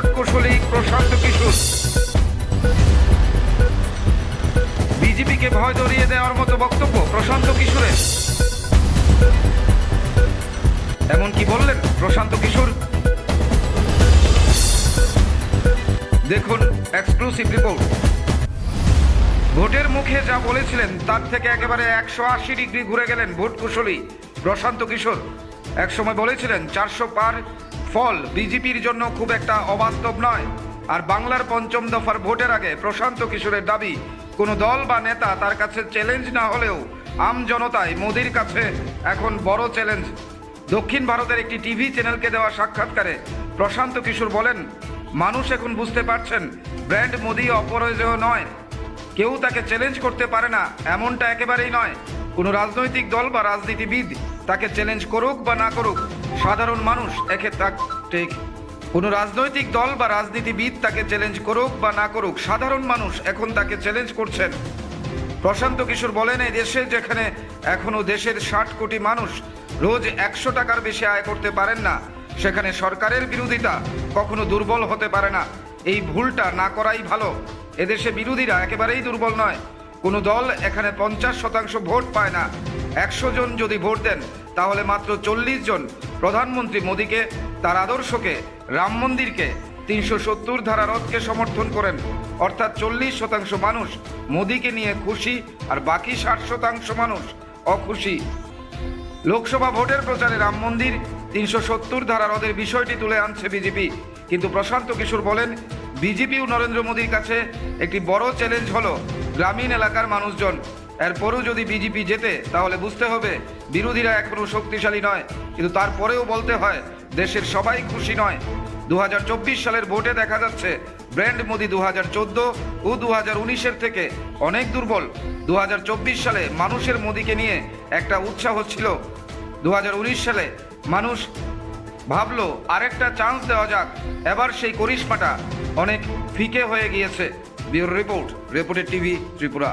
Vote কুশলী প্রশান্ত কিশোর। বিজেপিকে ভয় ধরিয়ে দেওয়ার মতো বক্তব্য প্রশান্ত কিশোরের। এমন কি বললেন প্রশান্ত কিশোর? দেখুন এক্সক্লুসিভ রিপোর্ট ভোটের মুখে যা বলেছিলেন, তার থেকে একেবারে একশো আশি ডিগ্রি ঘুরে গেলেন ভোট কুশলী প্রশান্ত কিশোর। একসময় বলেছিলেন, চারশো পার ফল বিজেপির জন্য খুব একটা অবাস্তব নয়। আর বাংলার পঞ্চম দফার ভোটের আগে প্রশান্ত কিশোরের দাবি, কোনো দল বা নেতা তার কাছে চ্যালেঞ্জ না হলেও আম জনতায় মোদির কাছে এখন বড় চ্যালেঞ্জ দক্ষিণ ভারতের একটি টিভি চ্যানেলকে দেওয়া সাক্ষাৎকারে প্রশান্ত কিশোর বলেন, মানুষ এখন বুঝতে পারছেন, ব্র্যান্ড মোদি অপরাজয় নয়। কেউ তাকে চ্যালেঞ্জ করতে পারে না, এমনটা একেবারেই নয়। কোনো রাজনৈতিক দল বা রাজনীতিবিদ তাকে চ্যালেঞ্জ করুক বা না করুক, সাধারণ মানুষ একে তাক ঠিক। কোনো রাজনৈতিক দল বা রাজনীতিবিদ তাকে চ্যালেঞ্জ করুক বা না করুক, সাধারণ মানুষ এখন তাকে চ্যালেঞ্জ করছেন। প্রশান্ত কিশোর বলেন, এই দেশে যেখানে এখনও দেশের ষাট কোটি মানুষ রোজ একশো টাকার বেশি আয় করতে পারেন না, সেখানে সরকারের বিরোধিতা কখনো দুর্বল হতে পারে না। এই ভুলটা না করাই ভালো। এদেশে বিরোধীরা একেবারেই দুর্বল নয়। কোনো দল এখানে পঞ্চাশ শতাংশ ভোট পায় না। একশো জন যদি ভোট দেন তাহলে মাত্র চল্লিশ জন প্রধানমন্ত্রী মোদীকে, তার আদর্শকে, রাম মন্দিরকে, তিনশো সত্তর ধারা রথকে সমর্থন করেন। অর্থাৎ চল্লিশ শতাংশ মানুষ মোদীকে নিয়ে খুশি আর বাকি ষাট শতাংশ মানুষ অখুশি। লোকসভা ভোটের প্রচারে রাম মন্দির তিনশো সত্তর ধারা রদের বিষয়টি তুলে আনছে বিজেপি। কিন্তু প্রশান্ত কিশোর বলেন বিজেপি ও নরেন্দ্র মোদীর কাছে একটি বড় চ্যালেঞ্জ হলো গ্রামীণ এলাকার মানুষজন। এরপরেও যদি বিজেপি জেতে, তাহলে বুঝতে হবে বিরোধীরা এখনও শক্তিশালী নয়। কিন্তু তারপরেও বলতে হয়, দেশের সবাই খুশি নয়। দু সালের ভোটে দেখা যাচ্ছে, ব্র্যান্ড মোদি দু হাজার চোদ্দ ও দু উনিশের থেকে অনেক দুর্বল। দু হাজার চব্বিশ সালে মানুষের মোদিকে নিয়ে একটা উৎসাহ ছিল। দু হাজার উনিশ সালে মানুষ ভাবলো, আরেকটা চান্স দেওয়া যাক। এবার সেই করিশ্মাটা অনেক ফিকে হয়ে গিয়েছে। বিউরো রিপোর্ট, রিপোর্টের টিভি ত্রিপুরা।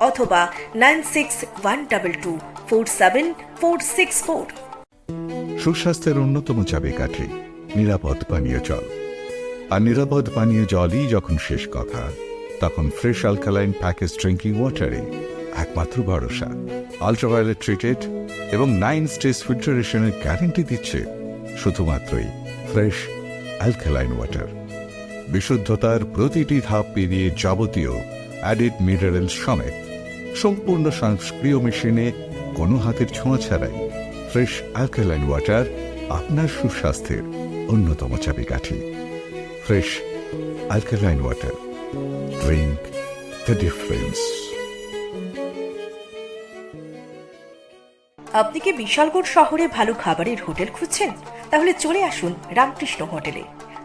অথবা nine six one double two four seven four six four. সুস্বাস্থ্যের অন্যতম চাবিকাঠি, নিরাপদ পানীয় জল। আর নিরাপদ পানীয় জলই যখন শেষ কথা, তখন ফ্রেশ অ্যালকালাইন প্যাকেজ ড্রিঙ্কিং ওয়াটারে একমাত্র ভরসা। আলট্রাভায়োলেট ট্রিটেড এবং নাইন স্টেজ ফিল্টারেশনের গ্যারেন্টি দিচ্ছে শুধুমাত্রই ফ্রেশ অ্যালকালাইন ওয়াটার। বিশুদ্ধতার প্রতিটি ধাপ পেরিয়ে যাবতীয় অ্যাডিড মিনারেল সমেত সম্পূর্ণ সংস্ক্রিয় মেশিনে কোনো হাতের ছোঁয়া ছাড়াই ফ্রেশ অ্যালকালাইন ওয়াটার আপনার সুস্বাস্থ্যের অন্যতম চাবিকাঠি। Fresh alkaline water. Drink the difference আপনি কি বিশালগড় শহরে ভালো খাবারের হোটেল খুঁজছেন? তাহলে চলে আসুন রামকৃষ্ণ হোটেলে।